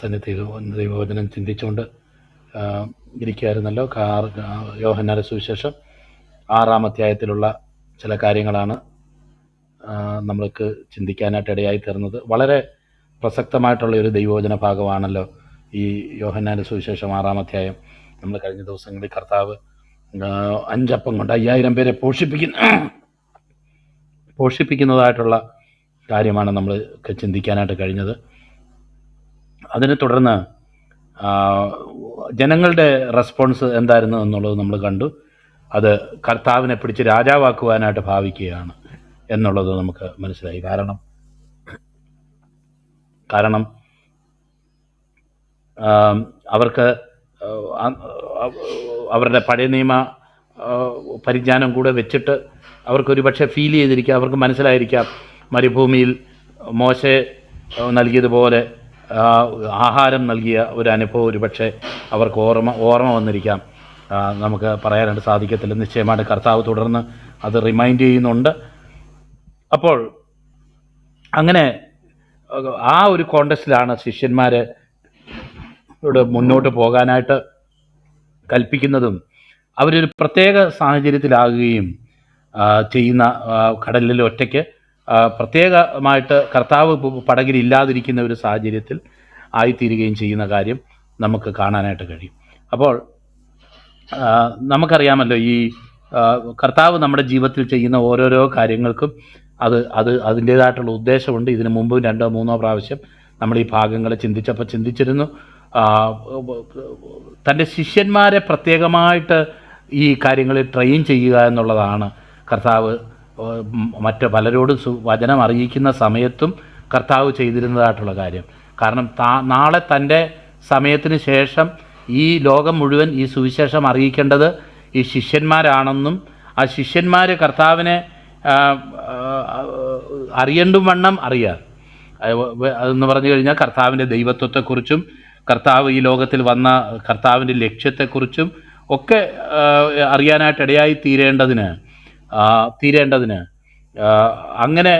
സന്നിധിയിൽ ദൈവവചനം ചിന്തിച്ചുകൊണ്ട് ഇരിക്കുമായിരുന്നല്ലോ കാർ യോഹന്നാര സുവിശേഷം ആറാം അധ്യായത്തിലുള്ള ചില കാര്യങ്ങളാണ് നമ്മൾക്ക് ചിന്തിക്കാനായിട്ട് ഇടയായി തീർന്നത്. വളരെ പ്രസക്തമായിട്ടുള്ള ഒരു ദൈവവചന ഭാഗമാണല്ലോ ഈ യോഹന്നാര സുവിശേഷം ആറാം അധ്യായം. നമ്മൾ കഴിഞ്ഞ ദിവസങ്ങളിൽ കർത്താവ് അഞ്ചപ്പം കൊണ്ട് അയ്യായിരം പേരെ പോഷിപ്പിക്കുന്ന പോഷിപ്പിക്കുന്നതായിട്ടുള്ള കാര്യമാണ് നമ്മൾ ചിന്തിക്കാനായിട്ട് കഴിഞ്ഞത്. അതിനെ തുടർന്ന് ജനങ്ങളുടെ റെസ്പോൺസ് എന്തായിരുന്നു എന്നുള്ളത് നമ്മൾ കണ്ടു. അത് കർത്താവിനെ പിടിച്ച് രാജാവാക്കുവാനായിട്ട് ഭാവിക്കുകയാണ് എന്നുള്ളത് നമുക്ക് മനസ്സിലായി. കാരണം കാരണം അവർക്ക് അവരുടെ പഴയ നിയമ പരിജ്ഞാനം കൂടെ വെച്ചിട്ട് അവർക്കൊരു പക്ഷേ ഫീൽ ചെയ്തിരിക്കാം. അവർക്ക് മനസ്സിലായിരിക്കാം. മരുഭൂമിയിൽ മോശ നൽകിയതുപോലെ ആഹാരം നൽകിയ ഒരു അനുഭവം ഒരു പക്ഷേ അവർക്ക് ഓർമ്മ ഓർമ്മ വന്നിരിക്കാം. നമുക്ക് പറയാനായിട്ട് സാധിക്കത്തില്ല. നിശ്ചയമായിട്ട് കർത്താവ് തുടർന്ന് അത് റിമൈൻഡ് ചെയ്യുന്നുണ്ട്. അപ്പോൾ അങ്ങനെ ആ ഒരു കോണ്ടസ്റ്റിലാണ് ശിഷ്യന്മാർ മുന്നോട്ട് പോകാനായിട്ട് കൽപ്പിക്കുന്നതും. അവരൊരു പ്രത്യേക സാഹചര്യത്തിലാകുകയും ചെയ്യുന്ന കടലിൽ ഒറ്റയ്ക്ക് പ്രത്യേകമായിട്ട് കർത്താവ് പടകിൽ ഇല്ലാതിരിക്കുന്ന ഒരു സാഹചര്യത്തിൽ ആയിത്തീരുകയും ചെയ്യുന്ന കാര്യം നമുക്ക് കാണാനായിട്ട് കഴിയും. അപ്പോൾ നമുക്കറിയാമല്ലോ ഈ കർത്താവ് നമ്മുടെ ജീവിതത്തിൽ ചെയ്യുന്ന ഓരോരോ കാര്യങ്ങൾക്കും അത് അത് അതിന്റേതായിട്ടുള്ള ഉദ്ദേശമുണ്ട്. ഇതിനു മുമ്പ് രണ്ടോ മൂന്നോ പ്രാവശ്യം നമ്മൾ ഈ ഭാഗങ്ങൾ ചിന്തിച്ചപ്പോൾ ചിന്തിച്ചിരുന്നു. തന്റെ ശിഷ്യന്മാരെ പ്രത്യേകമായിട്ട് ഈ കാര്യങ്ങളിൽ ട്രെയിൻ ചെയ്യുക എന്നുള്ളതാണ് കർത്താവ് മറ്റ് പലരോടും വചനം അറിയിക്കുന്ന സമയത്തും കർത്താവ് ചെയ്തിരുന്നതായിട്ടുള്ള കാര്യം. കാരണം താ നാളെ തന്റെ സമയത്തിന് ശേഷം ഈ ലോകം മുഴുവൻ ഈ സുവിശേഷം അറിയിക്കേണ്ടത് ഈ ശിഷ്യന്മാരാണെന്നും ആ ശിഷ്യന്മാർ കർത്താവിനെ അറിയണ്ടും വണ്ണം അറിയാം. അത് അതെന്ന് പറഞ്ഞു കഴിഞ്ഞാൽ കർത്താവിന്റെ ദൈവത്വത്തെക്കുറിച്ചും കർത്താവ് ഈ ലോകത്തിൽ വന്ന കർത്താവിന്റെ ലക്ഷ്യത്തെക്കുറിച്ചും ഒക്കെ അറിയാനായിട്ട് ഇടയായി തീരേണ്ടതിന് തീരേണ്ടതിന്. അങ്ങനെ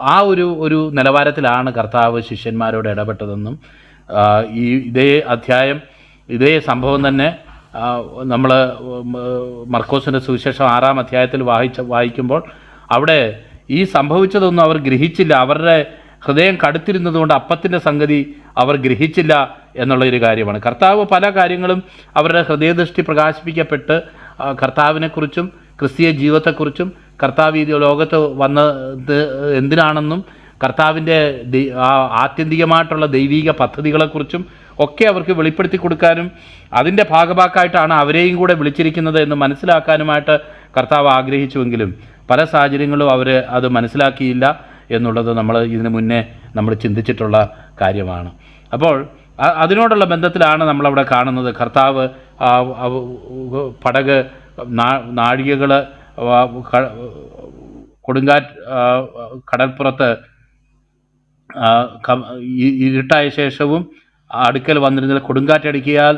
ആ, ഒരു ഒരു നിലവാരത്തിലാണ് കർത്താവ് ശിഷ്യന്മാരോട് ഇടപെട്ടതെന്നും ഈ ഇതേ അധ്യായം ഇതേ സംഭവം തന്നെ നമ്മൾ മർക്കോസിന്റെ സുവിശേഷം ആറാം അധ്യായത്തിൽ വായിച്ച വായിക്കുമ്പോൾ അവിടെ ഈ സംഭവിച്ചതൊന്നും അവർ ഗ്രഹിച്ചില്ല. അവരുടെ ഹൃദയം കടുത്തിരുന്നതുകൊണ്ട് അപ്പത്തിന്റെ സംഗതി അവർ ഗ്രഹിച്ചില്ല എന്നുള്ള ഒരു കാര്യമാണ്. കർത്താവ് പല കാര്യങ്ങളും അവരുടെ ഹൃദയദൃഷ്ടി പ്രകാശിപ്പിക്കപ്പെട്ട് കർത്താവിനെക്കുറിച്ചും ക്രിസ്തീയ ജീവിതത്തെക്കുറിച്ചും കർത്താവ് ഈ ലോകത്ത് വന്നത് എന്തിനാണെന്നും കർത്താവിന്റെ ആത്യന്തികമായിട്ടുള്ള ദൈവിക പദ്ധതികളെക്കുറിച്ചും ഒക്കെ അവർക്ക് വെളിപ്പെടുത്തി കൊടുക്കാനും അതിന്റെ ഭാഗഭാക്കായിട്ടാണ് അവരെയും കൂടെ വിളിച്ചിരിക്കുന്നത് എന്ന് മനസ്സിലാക്കാനുമായിട്ട് കർത്താവ് ആഗ്രഹിച്ചുവെങ്കിലും പല സാഹചര്യങ്ങളും അവർ അത് മനസ്സിലാക്കിയില്ല എന്നുള്ളത് നമ്മൾ ഇതിനു മുന്നേ നമ്മൾ ചിന്തിച്ചിട്ടുള്ള കാര്യമാണ്. അപ്പോൾ അതിനോടുള്ള ബന്ധത്തിലാണ് നമ്മളവിടെ കാണുന്നത്. കർത്താവ് പടക് നാഴികകൾ കൊടുങ്കാറ്റ് കടൽപ്പുറത്ത് ഇരുട്ടായ ശേഷവും അടുക്കൽ വന്നിരുന്ന കൊടുങ്കാറ്റടിക്കിയാൽ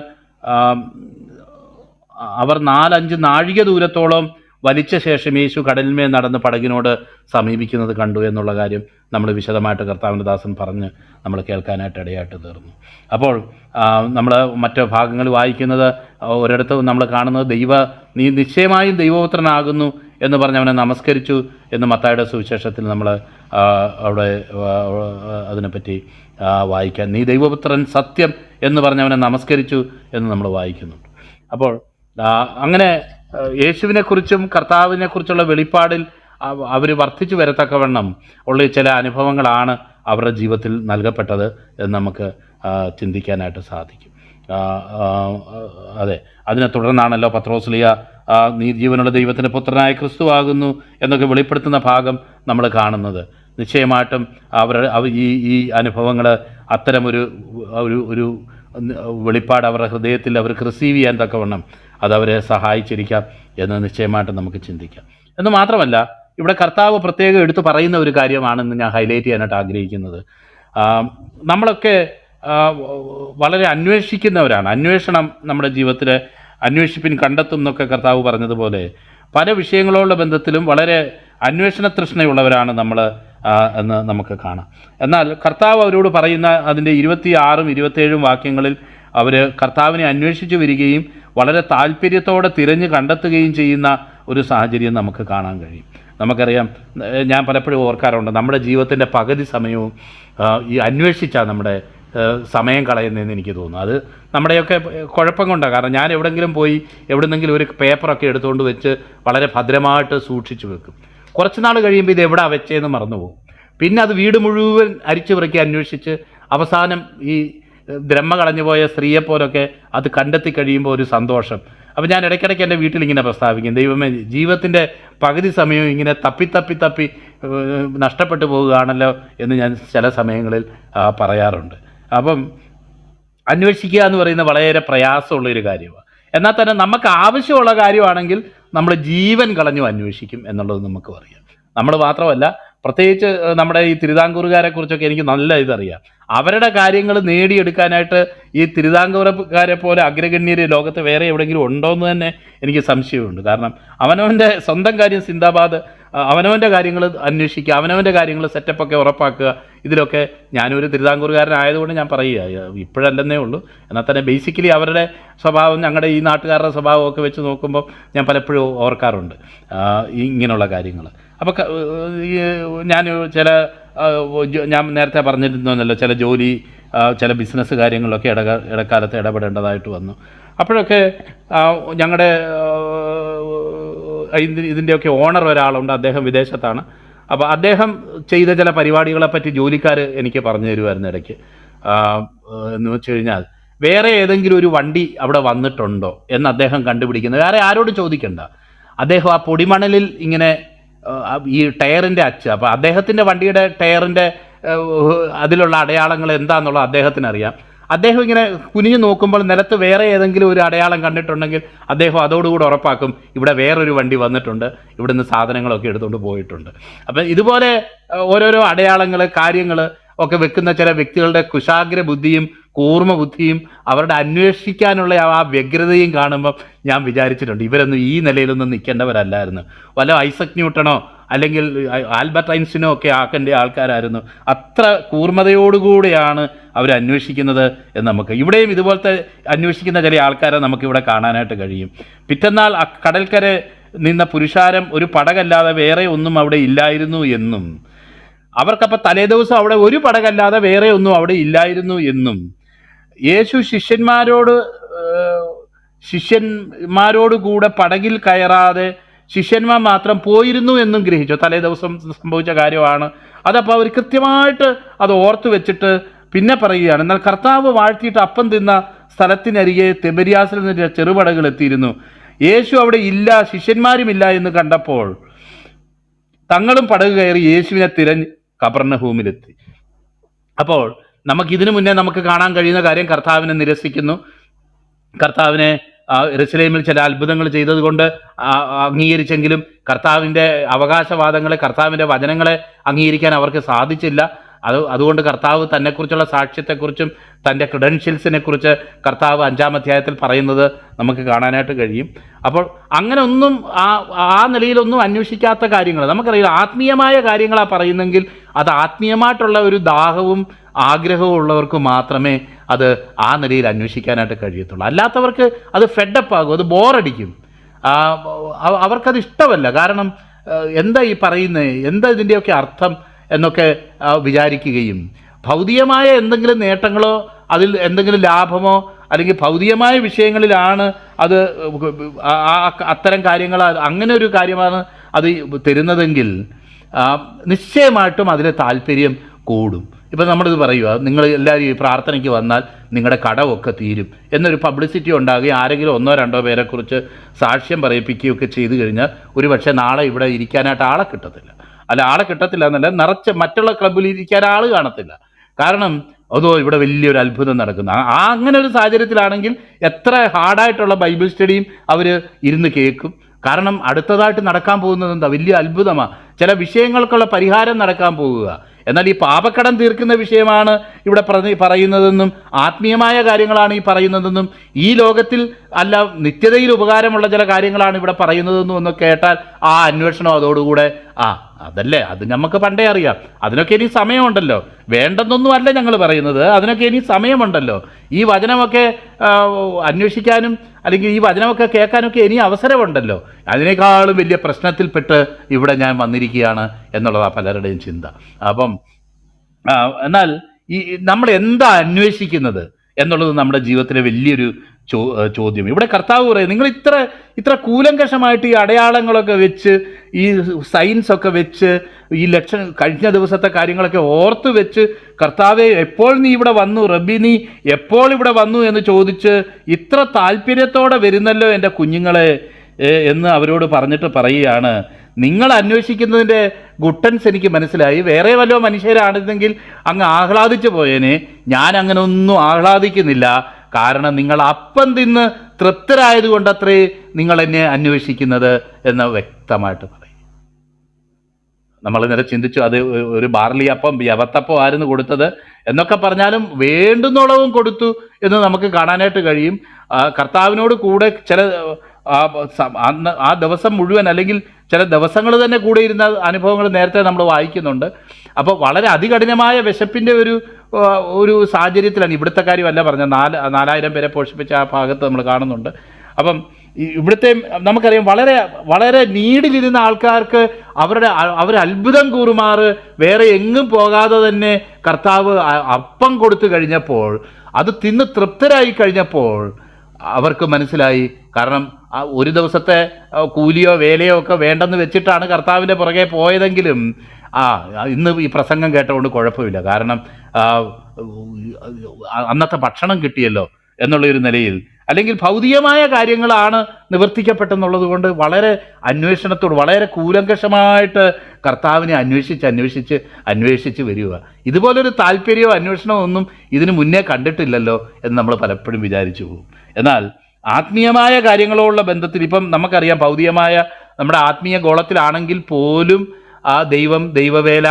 അവർ നാലഞ്ച് നാഴിക ദൂരത്തോളം വലിച്ച ശേഷം യേശു കടലിന്മേൽ നടന്ന് പടകിനോട് സമീപിക്കുന്നത് കണ്ടു എന്നുള്ള കാര്യം നമ്മൾ വിശദമായിട്ട് കർത്താവിന്റെ ദാസൻ പറഞ്ഞ് നമ്മൾ കേൾക്കാനായിട്ട് ഇടയായിട്ട് തീർന്നു. അപ്പോൾ നമ്മൾ മറ്റു ഭാഗങ്ങൾ വായിക്കുന്നത് ഒരിടത്ത് നമ്മൾ കാണുന്നത് ദൈവ നീ നിശ്ചയമായും ദൈവപുത്രനാകുന്നു എന്ന് പറഞ്ഞ് അവനെ നമസ്കരിച്ചു എന്ന് മത്തായുടെ സുവിശേഷത്തിൽ നമ്മൾ അവിടെ അതിനെപ്പറ്റി വായിക്കാൻ നീ ദൈവപുത്രൻ സത്യം എന്ന് പറഞ്ഞ് അവനെ നമസ്കരിച്ചു എന്ന് നമ്മൾ വായിക്കുന്നുണ്ട്. അപ്പോൾ അങ്ങനെ യേശുവിനെക്കുറിച്ചും കർത്താവിനെക്കുറിച്ചുള്ള വെളിപ്പാടിൽ അവർ വർദ്ധിച്ചു വരത്തക്കവണ്ണം ഉള്ള ചില അനുഭവങ്ങളാണ് അവരുടെ ജീവിതത്തിൽ നൽകപ്പെട്ടത് എന്ന് നമുക്ക് ചിന്തിക്കാനായിട്ട് സാധിക്കും. അതെ. അതിനെ തുടർന്നാണല്ലോ പത്രോസ്ലിയ ആ, നീ ജീവനുള്ള ദൈവത്തിന്റെ പുത്രനായ ക്രിസ്തുവാകുന്നു എന്നൊക്കെ വെളിപ്പെടുത്തുന്ന ഭാഗം നമ്മൾ കാണുന്നത്. നിശ്ചയമായിട്ടും അവർ ഈ ഈ അനുഭവങ്ങൾ അത്തരമൊരു ഒരു ഒരു വെളിപ്പാട് അവരുടെ ഹൃദയത്തിൽ അവർക്ക് റിസീവ് ചെയ്യാൻ തക്കവണ്ണം അത് അവരെ സഹായിച്ചിരിക്കാം എന്ന് നിശ്ചയമായിട്ട് നമുക്ക് ചിന്തിക്കാം. എന്ന് മാത്രമല്ല ഇവിടെ കർത്താവ് പ്രത്യേകം എടുത്തു പറയുന്ന ഒരു കാര്യമാണെന്ന് ഞാൻ ഹൈലൈറ്റ് ചെയ്യാനായിട്ട് ആഗ്രഹിക്കുന്നത്. നമ്മളൊക്കെ വളരെ അന്വേഷിക്കുന്നവരാണ്. അന്വേഷണം നമ്മുടെ ജീവിതത്തിൽ അന്വേഷിപ്പിൻ കണ്ടെത്തും എന്നൊക്കെ കർത്താവ് പറഞ്ഞതുപോലെ പല വിഷയങ്ങളോടുള്ള ബന്ധത്തിലും വളരെ അന്വേഷണ തൃഷ്ണയുള്ളവരാണ് നമ്മൾ എന്ന് നമുക്ക് കാണാം. എന്നാൽ കർത്താവ് അവരോട് പറയുന്ന അതിന്റെ ഇരുപത്തി ആറും ഇരുപത്തേഴും വാക്യങ്ങളിൽ അവർ കർത്താവിനെ അന്വേഷിച്ചു വരികയും വളരെ താല്പര്യത്തോടെ തിരഞ്ഞ് കണ്ടെത്തുകയും ചെയ്യുന്ന ഒരു സാഹചര്യം നമുക്ക് കാണാൻ കഴിയും. നമുക്കറിയാം ഞാൻ പലപ്പോഴും ഓർക്കാറുണ്ട് നമ്മുടെ ജീവിതത്തിന്റെ പകുതി സമയവും ഈ അന്വേഷിച്ചാൽ നമ്മുടെ സമയം കളയുന്നതെന്ന് എനിക്ക് തോന്നുന്നു. അത് നമ്മുടെയൊക്കെ കുഴപ്പം കൊണ്ടാണ് കാരണം ഞാൻ എവിടെങ്കിലും പോയി എവിടെന്നെങ്കിലും ഒരു പേപ്പറൊക്കെ എടുത്തുകൊണ്ട് വെച്ച് വളരെ ഭദ്രമായിട്ട് സൂക്ഷിച്ചു വെക്കും. കുറച്ച് നാൾ കഴിയുമ്പോൾ ഇത് എവിടെ വെച്ചേന്ന് മറന്നു പോകും പിന്നെ അത് വീട് മുഴുവൻ അരിച്ചു പിറക്കി അന്വേഷിച്ച് അവസാനം ഈ ബ്രഹ്മ കളഞ്ഞു പോയ സ്ത്രീയെപ്പോലൊക്കെ അത് കണ്ടെത്തി കഴിയുമ്പോൾ ഒരു സന്തോഷം. അപ്പോൾ ഞാൻ ഇടയ്ക്കിടയ്ക്ക് എന്റെ വീട്ടിൽ ഇങ്ങനെ പ്രസ്താവിക്കും ദൈവമേ ജീവിതത്തിന്റെ പകുതി സമയവും ഇങ്ങനെ തപ്പി തപ്പി തപ്പി നഷ്ടപ്പെട്ടു പോവുകയാണല്ലോ എന്ന് ഞാൻ ചില സമയങ്ങളിൽ പറയാറുണ്ട്. അപ്പം അന്വേഷിക്കുക എന്ന് പറയുന്നത് വളരെ പ്രയാസമുള്ളൊരു കാര്യമാണ്. എന്നാൽ തന്നെ നമുക്ക് ആവശ്യമുള്ള കാര്യമാണെങ്കിൽ നമ്മൾ ജീവൻ കളഞ്ഞു അന്വേഷിക്കും എന്നുള്ളത് നമുക്ക് അറിയാം നമ്മൾ മാത്രമല്ല പ്രത്യേകിച്ച് നമ്മുടെ ഈ തിരുവിതാംകൂറുകാരെ കുറിച്ചൊക്കെ എനിക്ക് നല്ല ഇതറിയാം. അവരുടെ കാര്യങ്ങൾ നേടിയെടുക്കാനായിട്ട് ഈ തിരുതാംകൂറുകാരെ പോലെ അഗ്രഗണ്യർ ലോകത്ത് വേറെ എവിടെയെങ്കിലും ഉണ്ടോ എന്ന് തന്നെ എനിക്ക് സംശയമുണ്ട്. കാരണം അവനവന്റെ സ്വന്തം കാര്യം സിന്ദാബാദ് അവനവന്റെ കാര്യങ്ങൾ അന്വേഷിക്കുക അവനവന്റെ കാര്യങ്ങൾ സെറ്റപ്പൊക്കെ ഉറപ്പാക്കുക ഇതിലൊക്കെ ഞാനൊരു തിരുവിതാംകൂറുകാരനായതുകൊണ്ട് ഞാൻ പറയുക ഇപ്പോഴല്ലെന്നേ ഉള്ളൂ. എന്നാൽ തന്നെ ബേസിക്കലി അവരുടെ സ്വഭാവം ഞങ്ങളുടെ ഈ നാട്ടുകാരുടെ സ്വഭാവമൊക്കെ വെച്ച് നോക്കുമ്പോൾ ഞാൻ പലപ്പോഴും ഓർക്കാറുണ്ട്. ഇങ്ങനെയുള്ള കാര്യങ്ങൾ അപ്പോൾ ഞാൻ ചില ഞാൻ നേരത്തെ പറഞ്ഞിരുന്നല്ലോ ചില ജോലി ചില ബിസിനസ് കാര്യങ്ങളിലൊക്കെ ഇട ഇടക്കാലത്ത് ഇടപെടേണ്ടതായിട്ട് വന്നു. അപ്പോഴൊക്കെ ഞങ്ങളുടെ ഇതിന്റെയൊക്കെ ഓണർ ഒരാളുണ്ട് അദ്ദേഹം വിദേശത്താണ്. അപ്പോൾ അദ്ദേഹം ചെയ്ത ചില പരിപാടികളെപ്പറ്റി ജോലിക്കാർ എനിക്ക് പറഞ്ഞു തരുമായിരുന്നു ഇടയ്ക്ക്. എന്ന് വെച്ച് കഴിഞ്ഞാൽ വേറെ ഏതെങ്കിലും ഒരു വണ്ടി അവിടെ വന്നിട്ടുണ്ടോ എന്ന് അദ്ദേഹം കണ്ടുപിടിക്കുന്നത്. വേറെ ആരോട് ചോദിക്കണ്ട. അദ്ദേഹം ആ പൊടിമണലിൽ ഇങ്ങനെ ഈ ടയറിന്റെ അച്ച്. അപ്പോൾ അദ്ദേഹത്തിന്റെ വണ്ടിയുടെ ടയറിന്റെ അതിലുള്ള അടയാളങ്ങൾ എന്താണെന്നുള്ളത് അദ്ദേഹത്തിന് അറിയാം അദ്ദേഹം ഇങ്ങനെ കുനിഞ്ഞു നോക്കുമ്പോൾ നിലത്ത് വേറെ ഏതെങ്കിലും ഒരു അടയാളം കണ്ടിട്ടുണ്ടെങ്കിൽ അദ്ദേഹം അതോടുകൂടി ഉറപ്പാക്കും ഇവിടെ വേറൊരു വണ്ടി വന്നിട്ടുണ്ട് ഇവിടുന്ന് സാധനങ്ങളൊക്കെ എടുത്തുകൊണ്ട് പോയിട്ടുണ്ട്. അപ്പം ഇതുപോലെ ഓരോരോ അടയാളങ്ങൾ കാര്യങ്ങൾ ഒക്കെ വെക്കുന്ന ചില വ്യക്തികളുടെ കുശാഗ്ര ബുദ്ധിയും കൂർമ്മ ബുദ്ധിയും അവരുടെ അന്വേഷിക്കാനുള്ള ആ വ്യഗ്രതയും കാണുമ്പം ഞാൻ വിചാരിച്ചിട്ടുണ്ട് ഇവരൊന്നും ഈ നിലയിലൊന്നും നിൽക്കേണ്ടവരല്ലായിരുന്നു. വല്ല ഐസക് ന്യൂട്ടണോ അല്ലെങ്കിൽ ആൽബർട്ട് ഐൻസ്റ്റിനോ ഒക്കെ ആക്കേണ്ട ആൾക്കാരായിരുന്നു. അത്ര കൂർമ്മതയോടുകൂടിയാണ് അവർ അന്വേഷിക്കുന്നത് എന്ന് നമുക്ക്. ഇവിടെയും ഇതുപോലത്തെ അന്വേഷിക്കുന്ന ചില ആൾക്കാരെ നമുക്കിവിടെ കാണാനായിട്ട് കഴിയും. പിറ്റന്നാൾ കടൽക്കര നിന്ന പുരുഷാരം ഒരു പടകല്ലാതെ വേറെ ഒന്നും അവിടെ ഇല്ലായിരുന്നു എന്നും. അവർക്കപ്പോൾ തലേദിവസം അവിടെ ഒരു പടകല്ലാതെ വേറെ ഒന്നും അവിടെ ഇല്ലായിരുന്നു എന്നും. യേശു ശിഷ്യന്മാരോട് ശിഷ്യന്മാരോട് കൂടെ പടകിൽ കയറാതെ ശിഷ്യന്മാർ മാത്രം പോയിരുന്നു എന്നും ഗ്രഹിച്ചു. തലേ ദിവസം സംഭവിച്ച കാര്യമാണ്. അതപ്പോൾ അവർ കൃത്യമായിട്ട് അത് ഓർത്തു വെച്ചിട്ട് പിന്നെ പറയുകയാണ് എന്നാൽ കർത്താവ് വാഴ്ത്തിയിട്ട് അപ്പം തിന്ന സ്ഥലത്തിനരികെ തെബരിയാസിൽ നിന്ന് ചെറുപടകൾ എത്തിയിരുന്നു. യേശു അവിടെ ഇല്ല ശിഷ്യന്മാരുമില്ല എന്ന് കണ്ടപ്പോൾ തങ്ങളും പടക് കയറി യേശുവിനെ തിരഞ്ഞ് കബർണഭൂമിലെത്തി അപ്പോൾ നമുക്ക് ഇതിനു മുന്നേ നമുക്ക് കാണാൻ കഴിയുന്ന കാര്യം കർത്താവിനെ നിരസിക്കുന്നു. കർത്താവിനെ എറുസലേമിൽ ചില അത്ഭുതങ്ങൾ ചെയ്തതുകൊണ്ട് കൊണ്ട് അംഗീകരിച്ചെങ്കിലും കർത്താവിന്റെ അവകാശവാദങ്ങളെ കർത്താവിന്റെ വചനങ്ങളെ അംഗീകരിക്കാൻ അവർക്ക് സാധിച്ചില്ല. അത് അതുകൊണ്ട് കർത്താവ് തന്നെക്കുറിച്ചുള്ള സാക്ഷ്യത്തെക്കുറിച്ചും തന്റെ ക്രിഡൻഷ്യൽസിനെ കുറിച്ച് കർത്താവ് അഞ്ചാം അധ്യായത്തിൽ പറയുന്നത് നമുക്ക് കാണാനായിട്ട് കഴിയും. അപ്പോൾ അങ്ങനെ ഒന്നും ആ ആ നിലയിലൊന്നും അന്വേഷിക്കാത്ത കാര്യങ്ങൾ നമുക്കറിയാം ആത്മീയമായ കാര്യങ്ങളാണ് പറയുന്നെങ്കിൽ അത് ആത്മീയമായിട്ടുള്ള ഒരു ദാഹവും ആഗ്രഹവും ഉള്ളവർക്ക് മാത്രമേ അത് ആ നിലയിൽ അന്വേഷിക്കാനായിട്ട് കഴിയത്തുള്ളൂ. അല്ലാത്തവർക്ക് അത് ഫെഡപ്പ് ആകും അത് ബോറടിക്കും അവർക്കത് ഇഷ്ടമല്ല. കാരണം എന്താ ഈ പറയുന്നത് എന്താ ഇതിന്റെയൊക്കെ അർത്ഥം എന്നൊക്കെ വിചാരിക്കുകയും. ഭൗതികമായ എന്തെങ്കിലും നേട്ടങ്ങളോ അതിൽ എന്തെങ്കിലും ലാഭമോ അല്ലെങ്കിൽ ഭൗതികമായ വിഷയങ്ങളിലാണ് അത് അത്തരം കാര്യങ്ങൾ അങ്ങനെ ഒരു കാര്യമാണ് അത് തരുന്നതെങ്കിൽ നിശ്ചയമായിട്ടും അതിന് താല്പര്യം കൂടും. ഇപ്പം നമ്മളിത് പറയുക നിങ്ങൾ എല്ലാവരും ഈ പ്രാർത്ഥനയ്ക്ക് വന്നാൽ നിങ്ങളുടെ കടമൊക്കെ തീരും. എന്നൊരു പബ്ലിസിറ്റി ഉണ്ടാകുകയും ആരെങ്കിലും ഒന്നോ രണ്ടോ പേരെക്കുറിച്ച് സാക്ഷ്യം പറയിപ്പിക്കുകയൊക്കെ ചെയ്തു കഴിഞ്ഞാൽ ഒരു പക്ഷേ നാളെ ഇവിടെ ഇരിക്കാനായിട്ട് ആളെ കിട്ടത്തില്ല. അല്ല ആളെ കിട്ടത്തില്ല എന്നല്ല നിറച്ച് മറ്റുള്ള ക്ലബ്ബിൽ ഇരിക്കാൻ ആൾ കാണത്തില്ല. കാരണം അതോ ഇവിടെ വലിയൊരു അത്ഭുതം നടക്കുന്നു. ആ അങ്ങനെ ഒരു സാഹചര്യത്തിലാണെങ്കിൽ എത്ര ഹാർഡായിട്ടുള്ള ബൈബിൾ സ്റ്റഡിയും അവർ ഇരുന്ന് കേൾക്കും. കാരണം അടുത്തതായിട്ട് നടക്കാൻ പോകുന്നത് എന്താ? വലിയ അത്ഭുതമാണ് ചില വിഷയങ്ങൾക്കുള്ള പരിഹാരം നടക്കാൻ പോകുക എന്നാൽ ഈ പാപക്കടം തീർക്കുന്ന വിഷയമാണ് ഇവിടെ പറയുന്നതെന്നും ആത്മീയമായ കാര്യങ്ങളാണ് ഈ പറയുന്നതെന്നും ഈ ലോകത്തിൽ അല്ല നിത്യതയിൽ ഉപകാരമുള്ള ചില കാര്യങ്ങളാണ് ഇവിടെ പറയുന്നതെന്നും ഒന്ന് കേട്ടാൽ ആ അന്വേഷണം അതോടുകൂടെ ആ അതല്ലേ അത് നമുക്ക് പണ്ടേ അറിയാം. അതിനൊക്കെ ഇനി സമയമുണ്ടല്ലോ. വേണ്ടെന്നൊന്നും അല്ല ഞങ്ങൾ പറയുന്നത്. അതിനൊക്കെ ഇനി സമയമുണ്ടല്ലോ. ഈ വചനമൊക്കെ അന്വേഷിക്കാനും അല്ലെങ്കിൽ ഈ വചനമൊക്കെ കേൾക്കാനൊക്കെ ഇനി അവസരമുണ്ടല്ലോ. അതിനേക്കാളും വലിയ പ്രശ്നത്തിൽപ്പെട്ട് ഇവിടെ ഞാൻ വന്നിരിക്കുകയാണ് എന്നുള്ളതാണ് പലരുടെയും ചിന്ത. അപ്പം എന്നാൽ ഈ നമ്മൾ എന്താ അന്വേഷിക്കുന്നത് എന്നുള്ളത് നമ്മുടെ ജീവിതത്തിലെ വലിയൊരു ചോദ്യം. ഇവിടെ കർത്താവ് പറയും നിങ്ങൾ ഇത്ര ഇത്ര കൂലങ്കഷമായിട്ട് ഈ അടയാളങ്ങളൊക്കെ വെച്ച് ഈ സയൻസ് ഒക്കെ വെച്ച് ഈ ലക്ഷ കഴിഞ്ഞ ദിവസത്തെ കാര്യങ്ങളൊക്കെ ഓർത്ത് വെച്ച് കർത്താവെ എപ്പോൾ നീ ഇവിടെ വന്നു? റബ്ബി നീ എപ്പോൾ ഇവിടെ വന്നു? എന്ന് ചോദിച്ച് ഇത്ര താല്പര്യത്തോടെ വരുന്നല്ലോ എന്റെ കുഞ്ഞുങ്ങളെ എന്ന് അവരോട് പറഞ്ഞിട്ട് പറയുകയാണ്. നിങ്ങൾ അന്വേഷിക്കുന്നതിന്റെ ഗുട്ടൻസ് എനിക്ക് മനസ്സിലായി. വേറെ വല്ലോ മനുഷ്യരാണെന്നെങ്കിൽ അങ്ങ് ആഹ്ലാദിച്ചു പോയേനെ. ഞാൻ അങ്ങനെ ഒന്നും ആഹ്ലാദിക്കുന്നില്ല. കാരണം നിങ്ങൾ അപ്പം തിന്ന് തൃപ്തരായതുകൊണ്ടത്രേ നിങ്ങൾ എന്നെ അന്വേഷിക്കുന്നത് എന്ന് വ്യക്തമായിട്ട് പറയും. നമ്മൾ നേരെ ചിന്തിച്ചു അത് ഒരു ബാർലി അപ്പം യവത്തപ്പം ആയിരുന്നു കൊടുത്തത് എന്നൊക്കെ പറഞ്ഞാലും വേണ്ടുന്നോളവും കൊടുത്തു എന്ന് നമുക്ക് കാണാനായിട്ട് കഴിയും. കർത്താവിനോട് കൂടെ ചില അന്ന് ആ ദിവസം മുഴുവൻ അല്ലെങ്കിൽ ചില ദിവസങ്ങൾ തന്നെ കൂടെ ഇരുന്ന അനുഭവങ്ങൾ നേരത്തെ നമ്മൾ വായിക്കുന്നുണ്ട്. അപ്പോൾ വളരെ അതികഠിനമായ വിശപ്പിന്റെ ഒരു ഒരു സാഹചര്യത്തിലാണ് ഇവിടുത്തെ കാര്യമല്ല പറഞ്ഞത്. നാല് നാലായിരം പേരെ പോഷിപ്പിച്ച ആ ഭാഗത്ത് നമ്മൾ കാണുന്നുണ്ട്. അപ്പം ഇവിടുത്തെ നമുക്കറിയാം വളരെ വളരെ നീടിലിരുന്ന ആൾക്കാർക്ക് അവരുടെ അവർ അത്ഭുതം കൂറുമാറ് വേറെ എങ്ങും പോകാതെ തന്നെ കർത്താവ് അപ്പം കൊടുത്തു കഴിഞ്ഞപ്പോൾ അത് തിന്ന് തൃപ്തരായി കഴിഞ്ഞപ്പോൾ അവർക്ക് മനസ്സിലായി. കാരണം ഒരു ദിവസത്തെ കൂലിയോ വേലയോ ഒക്കെ വേണ്ടെന്ന് വെച്ചിട്ടാണ് കർത്താവിന്റെ പുറകെ പോയതെങ്കിലും ആ ഇന്ന് ഈ പ്രസംഗം കേട്ടതുകൊണ്ട് കുഴപ്പമില്ല. കാരണം അന്നത്തെ ഭക്ഷണം കിട്ടിയല്ലോ എന്നുള്ള ഒരു നിലയിൽ. അല്ലെങ്കിൽ ഭൗതികമായ കാര്യങ്ങളാണ് നിവർത്തിക്കപ്പെട്ടെന്നുള്ളത് കൊണ്ട് വളരെ അന്വേഷണത്തോട് വളരെ കൂലങ്കഷമായിട്ട് കർത്താവിനെ അന്വേഷിച്ച് അന്വേഷിച്ച് അന്വേഷിച്ച് വരിക. ഇതുപോലൊരു താല്പര്യമോ അന്വേഷണമോ ഒന്നും ഇതിനു മുന്നേ കണ്ടിട്ടില്ലല്ലോ എന്ന് നമ്മൾ പലപ്പോഴും വിചാരിച്ചു പോകും. എന്നാൽ ആത്മീയമായ കാര്യങ്ങളോടുള്ള ബന്ധത്തിൽ ഇപ്പം നമുക്കറിയാം ഭൗതികമായ നമ്മുടെ ആത്മീയ ഗോളത്തിലാണെങ്കിൽ പോലും ആ ദൈവം ദൈവവേല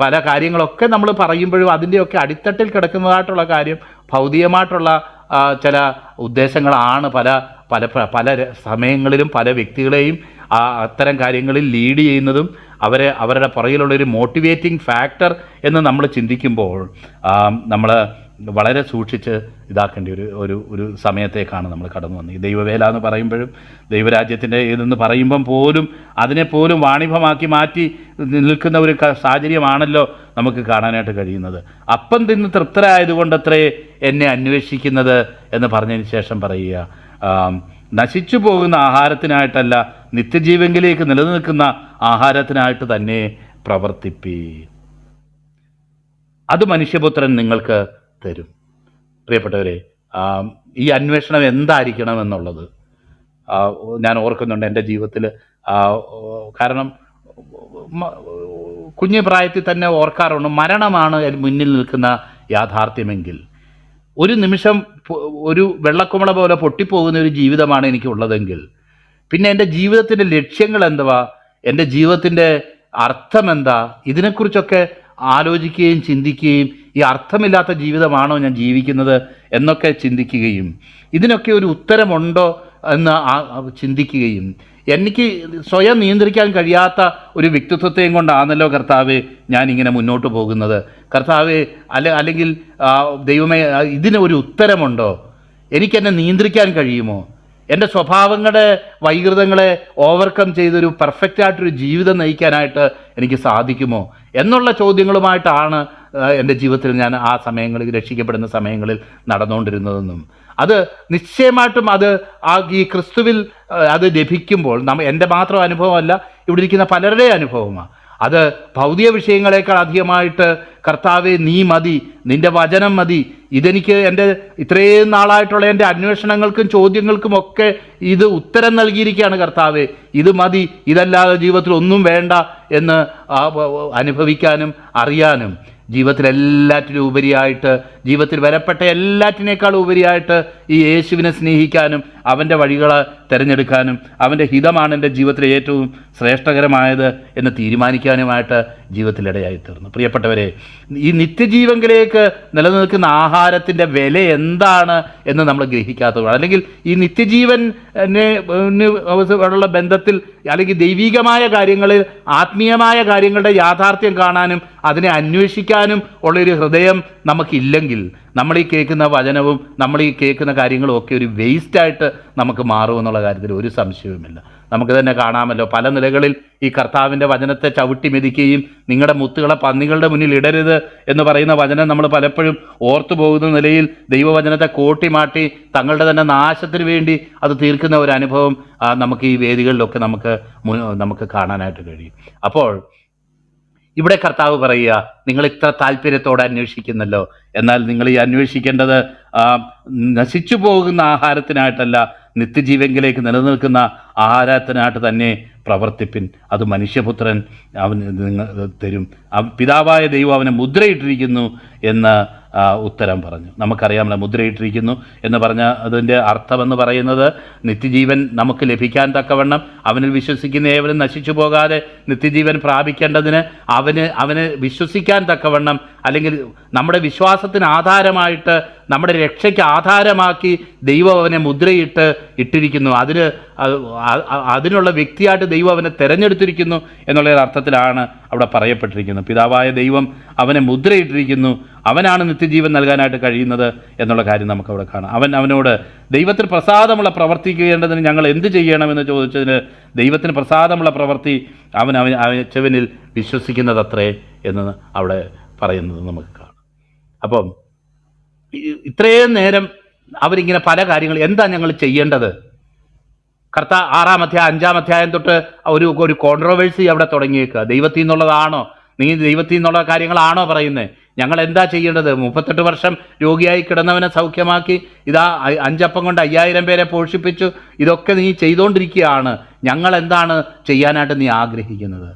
പല കാര്യങ്ങളൊക്കെ നമ്മൾ പറയുമ്പോഴും അതിന്റെയൊക്കെ അടിത്തട്ടിൽ കിടക്കുന്നതായിട്ടുള്ള കാര്യം ഭൗതികമായിട്ടുള്ള ചില ഉദ്ദേശങ്ങളാണ് പല പല പല സമയങ്ങളിലും പല വ്യക്തികളെയും ആ അത്തരം കാര്യങ്ങളിൽ ലീഡ് ചെയ്യുന്നതും അവരെ അവരുടെ പുറകിലുള്ള ഒരു മോട്ടിവേറ്റിംഗ് ഫാക്ടർ എന്ന് നമ്മൾ ചിന്തിക്കുമ്പോൾ നമ്മൾ വളരെ സൂക്ഷിച്ച് ഇതാക്കേണ്ട ഒരു ഒരു ഒരു സമയത്തേക്കാണ് നമ്മൾ കടന്നു വന്നത്. ഈ ദൈവവേല എന്ന് പറയുമ്പോഴും ദൈവരാജ്യത്തിന്റെ ഇതെന്ന് പറയുമ്പം പോലും അതിനെപ്പോലും വാണിഭമാക്കി മാറ്റി നിൽക്കുന്ന ഒരു സാഹചര്യമാണല്ലോ നമുക്ക് കാണാനായിട്ട് കഴിയുന്നത്. അപ്പം തിന്ന് തൃപ്തരായതുകൊണ്ട് അത്രേ എന്നെ അന്വേഷിക്കുന്നത് എന്ന് പറഞ്ഞതിന് ശേഷം പറയുക. നശിച്ചു പോകുന്ന ആഹാരത്തിനായിട്ടല്ല നിത്യജീവങ്കിലേക്ക് നിലനിൽക്കുന്ന ആഹാരത്തിനായിട്ട് തന്നെ പ്രവർത്തിപ്പി അത് മനുഷ്യപുത്രൻ നിങ്ങൾക്ക് തരും. പ്രിയപ്പെട്ടവരെ ഈ അന്വേഷണം എന്തായിരിക്കണം എന്നുള്ളത് ഞാൻ ഓർക്കുന്നുണ്ട് എന്റെ ജീവിതത്തിൽ കാരണം കുഞ്ഞു പ്രായത്തിൽ തന്നെ ഓർക്കാറുണ്ട് മരണമാണ് മുന്നിൽ നിൽക്കുന്ന യാഥാർത്ഥ്യമെങ്കിൽ. ഒരു നിമിഷം ഒരു വെള്ളക്കുമള പോലെ പൊട്ടിപ്പോകുന്ന ഒരു ജീവിതമാണ് എനിക്ക് ഉള്ളതെങ്കിൽ പിന്നെ എന്റെ ജീവിതത്തിന്റെ ലക്ഷ്യങ്ങൾ എന്തുവാ? എന്റെ ജീവിതത്തിന്റെ അർത്ഥം എന്താ? ഇതിനെക്കുറിച്ചൊക്കെ ആലോചിക്കുകയും ചിന്തിക്കുകയും ഈ അർത്ഥമില്ലാത്ത ജീവിതമാണോ ഞാൻ ജീവിക്കുന്നത് എന്നൊക്കെ ചിന്തിക്കുകയും ഇതിനൊക്കെ ഒരു ഉത്തരമുണ്ടോ എന്ന് ചിന്തിക്കുകയും. എനിക്ക് സ്വയം നിയന്ത്രിക്കാൻ കഴിയാത്ത ഒരു വ്യക്തിത്വത്തെയും കൊണ്ടാണല്ലോ കർത്താവ് ഞാനിങ്ങനെ മുന്നോട്ട് പോകുന്നത്. കർത്താവ് അല്ല അല്ലെങ്കിൽ ദൈവമേ ഇതിന് ഒരു ഉത്തരമുണ്ടോ? എനിക്കെന്നെ നിയന്ത്രിക്കാൻ കഴിയുമോ? എന്റെ സ്വഭാവങ്ങളുടെ വൈകൃതങ്ങളെ ഓവർകം ചെയ്തൊരു പെർഫെക്റ്റ് ആയിട്ടൊരു ജീവിതം നയിക്കാനായിട്ട് എനിക്ക് സാധിക്കുമോ? എന്നുള്ള ചോദ്യങ്ങളുമായിട്ടാണ് എന്റെ ജീവിതത്തിൽ ഞാൻ ആ സമയങ്ങളിൽ രക്ഷിക്കപ്പെടുന്ന സമയങ്ങളിൽ നടന്നുകൊണ്ടിരുന്നതെന്നും. അത് നിശ്ചയമായിട്ടും അത് ആ ഈ ക്രിസ്തുവിൽ അത് ലഭിക്കുമ്പോൾ നമ്മ എന്റെ മാത്രം അനുഭവമല്ല ഇവിടെ ഇരിക്കുന്ന പലരുടെയും അനുഭവമാണ്. അത് ഭൗതിക വിഷയങ്ങളെക്കാൾ അധികമായിട്ട് കർത്താവെ നീ മതി നിന്റെ വചനം മതി. ഇതെനിക്ക് എന്റെ ഇത്രയും നാളായിട്ടുള്ള എന്റെ അന്വേഷണങ്ങൾക്കും ചോദ്യങ്ങൾക്കും ഒക്കെ ഇത് ഉത്തരം നൽകിയിരിക്കുകയാണ് കർത്താവെ. ഇത് മതി ഇതല്ലാതെ ജീവിതത്തിൽ ഒന്നും വേണ്ട എന്ന് അനുഭവിക്കാനും അറിയാനും. ജീവിതത്തിൽ എല്ലാറ്റിനും ഉപരിയായിട്ട് ജീവിതത്തിൽ വരപ്പെട്ട എല്ലാറ്റിനേക്കാളും ഉപരിയായിട്ട് ഈ യേശുവിനെ സ്നേഹിക്കാനും അവന്റെ വഴികൾ തിരഞ്ഞെടുക്കാനും അവന്റെ ഹിതമാണ് എന്റെ ജീവിതത്തിലെ ഏറ്റവും ശ്രേഷ്ഠകരമായത് എന്ന് തീരുമാനിക്കാനുമായിട്ട് ജീവിതത്തിലിടയായി തീർന്നു. പ്രിയപ്പെട്ടവരെ ഈ നിത്യജീവങ്കിലേക്ക് നിലനിൽക്കുന്ന ആഹാരത്തിന്റെ വില എന്താണ് എന്ന് നമ്മൾ ഗ്രഹിക്കാത്തതാണ് അല്ലെങ്കിൽ ഈ നിത്യജീവനെ ഉള്ള ബന്ധത്തിൽ അല്ലെങ്കിൽ ദൈവികമായ കാര്യങ്ങളിൽ ആത്മീയമായ കാര്യങ്ങളുടെ യാഥാർത്ഥ്യം കാണാനും അതിനെ അന്വേഷിക്കാനും ഉള്ളൊരു ഹൃദയം നമുക്കില്ലെങ്കിൽ നമ്മൾ ഈ കേൾക്കുന്ന വചനവും നമ്മൾ ഈ കേൾക്കുന്ന കാര്യങ്ങളും ഒക്കെ ഒരു വേസ്റ്റായിട്ട് നമുക്ക് മാറും എന്നുള്ള കാര്യത്തിൽ ഒരു സംശയവുമില്ല. നമുക്ക് തന്നെ കാണാമല്ലോ പല നിലകളിൽ ഈ കർത്താവിന്റെ വചനത്തെ ചവിട്ടി മെതിക്കുകയും നിങ്ങളുടെ മുത്തുകളെ പന്നികളുടെ മുന്നിൽ ഇടരുത് എന്ന് പറയുന്ന വചനം നമ്മൾ പലപ്പോഴും ഓർത്തു പോകുന്ന നിലയിൽ ദൈവവചനത്തെ കോട്ടിമാട്ടി തങ്ങളുടെ തന്നെ നാശത്തിന് വേണ്ടി അത് തീർക്കുന്ന ഒരു അനുഭവം നമുക്ക് ഈ വേദികളിലൊക്കെ നമുക്ക് നമുക്ക് കാണാനായിട്ട് കഴിയും. അപ്പോൾ ഇവിടെ കർത്താവ് പറയുക നിങ്ങൾ ഇത്ര താല്പര്യത്തോടെ അന്വേഷിക്കുന്നല്ലോ. എന്നാൽ നിങ്ങൾ ഈ അന്വേഷിക്കേണ്ടത് നശിച്ചു പോകുന്ന ആഹാരത്തിനായിട്ടല്ല നിത്യജീവങ്കിലേക്ക് നിലനിൽക്കുന്ന ആഹാരത്തിനായിട്ട് തന്നെ പ്രവർത്തിപ്പിൻ. അത് മനുഷ്യപുത്രൻ അവൻ നിങ്ങൾ തരും. പിതാവായ ദൈവം അവനെ മുദ്രയിട്ടിരിക്കുന്നു എന്ന് ഉത്തരം പറഞ്ഞു. നമുക്കറിയാമല്ലോ മുദ്രയിട്ടിരിക്കുന്നു എന്ന് പറഞ്ഞ അതിന്റെ അർത്ഥമെന്ന് പറയുന്നത് നിത്യജീവൻ നമുക്ക് ലഭിക്കാൻ തക്കവണ്ണം അവനിൽ വിശ്വസിക്കുന്ന ഏവരും നശിച്ചു പോകാതെ നിത്യജീവൻ പ്രാപിക്കേണ്ടതിന് അവന് അവന് വിശ്വസിക്കാൻ തക്കവണ്ണം അല്ലെങ്കിൽ നമ്മുടെ വിശ്വാസത്തിന് ആധാരമായിട്ട് നമ്മുടെ രക്ഷയ്ക്ക് ആധാരമാക്കി ദൈവം അവനെ മുദ്രയിട്ട് ഇട്ടിരിക്കുന്നു. അതിന് അതിനുള്ള വ്യക്തിയായിട്ട് ദൈവം അവനെ തിരഞ്ഞെടുത്തിരിക്കുന്നു എന്നുള്ള അർത്ഥത്തിലാണ് അവിടെ പറയപ്പെട്ടിരിക്കുന്നത്. പിതാവായ ദൈവം അവനെ മുദ്രയിട്ടിരിക്കുന്നു. അവനാണ് നിത്യജീവൻ നൽകാനായിട്ട് കഴിയുന്നത് എന്നുള്ള കാര്യം നമുക്കവിടെ കാണാം. അവൻ അവനോട് ദൈവത്തിന് പ്രസാദമുള്ള പ്രവർത്തിക്കേണ്ടതിന് ഞങ്ങൾ എന്ത് ചെയ്യണമെന്ന് ചോദിച്ചതിന് ദൈവത്തിന് പ്രസാദമുള്ള പ്രവൃത്തി അവൻ അവൻ അയച്ചവനിൽ വിശ്വസിക്കുന്നതത്രേ എന്ന് അവിടെ പറയുന്നത് നമുക്ക് കാണാം. അപ്പം ഇത്രയും നേരം അവരിങ്ങനെ പല കാര്യങ്ങൾ എന്താ ഞങ്ങൾ ചെയ്യേണ്ടത്? കർത്ത ആറാം അധ്യായം അഞ്ചാം അധ്യായം തൊട്ട് ഒരു ഒരു കോൺട്രവേഴ്സി അവിടെ തുടങ്ങിയേക്കുക ദൈവത്തിൽ നിന്നുള്ളതാണോ? നീ ദൈവത്തിൽ നിന്നുള്ള കാര്യങ്ങളാണോ പറയുന്നത് ഞങ്ങൾ എന്താ ചെയ്യേണ്ടത്? മുപ്പത്തെട്ട് വർഷം രോഗിയായി കിടന്നവനെ സൗഖ്യമാക്കി ഇതാ അഞ്ചപ്പം കൊണ്ട് അയ്യായിരം പേരെ പോഷിപ്പിച്ചു ഇതൊക്കെ നീ ചെയ്തുകൊണ്ടിരിക്കുകയാണ് ഞങ്ങൾ എന്താണ് ചെയ്യാനായിട്ട് നീ ആഗ്രഹിക്കുന്നത്?